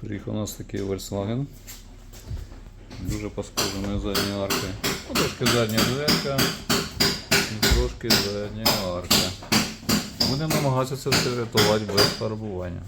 Приїхав у нас такий Volkswagen. Дуже пошкодженою задньою аркою. Ну, Трошки задня дверка трошки задня арка. Будемо намагатися це врятувати без фарбування.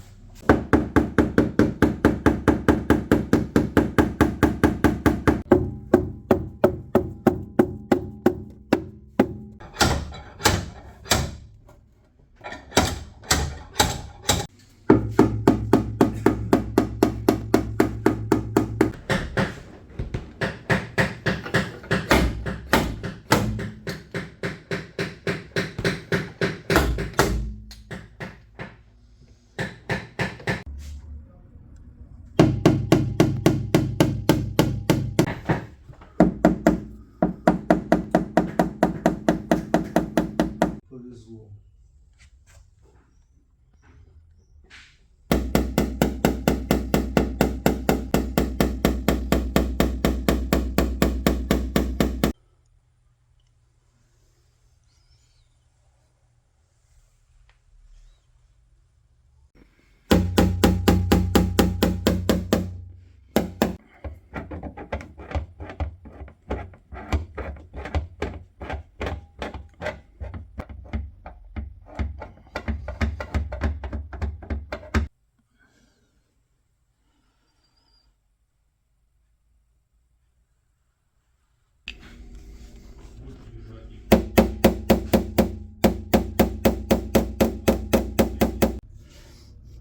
school.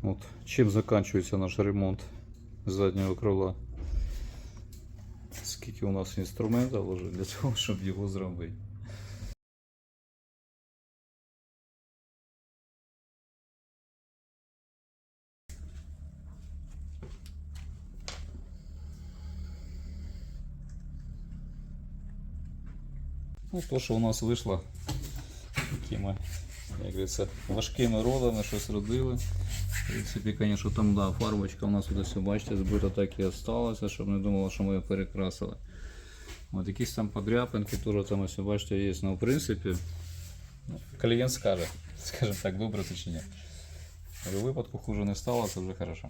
От, чим закінчується наш ремонт заднього крила? Скільки у нас інструментів вже для того, щоб його зробити. Ну, то, що у нас вийшло такими, як говориться, важкими родами, щось робили. В принципі, звісно, там да, фарбочка у нас все, бачите, збита так і залишилася, щоб не думали, що ми її перекрасили. От якісь там подряпинки, теж там ось, бачите, є. Ну, в принципі, клієнт скаже, скажімо так, добре чи ні. В випадку хуже не стало, це вже хорошо.